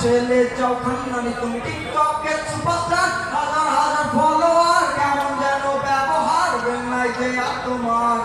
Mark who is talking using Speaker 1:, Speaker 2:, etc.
Speaker 1: ছেলে যখন নানি তুমি টিকটকে সুপারস্টার, হাজার হাজার ফলোয়ার কেমন যেন ব্যবহার বেনাই যে তোমার।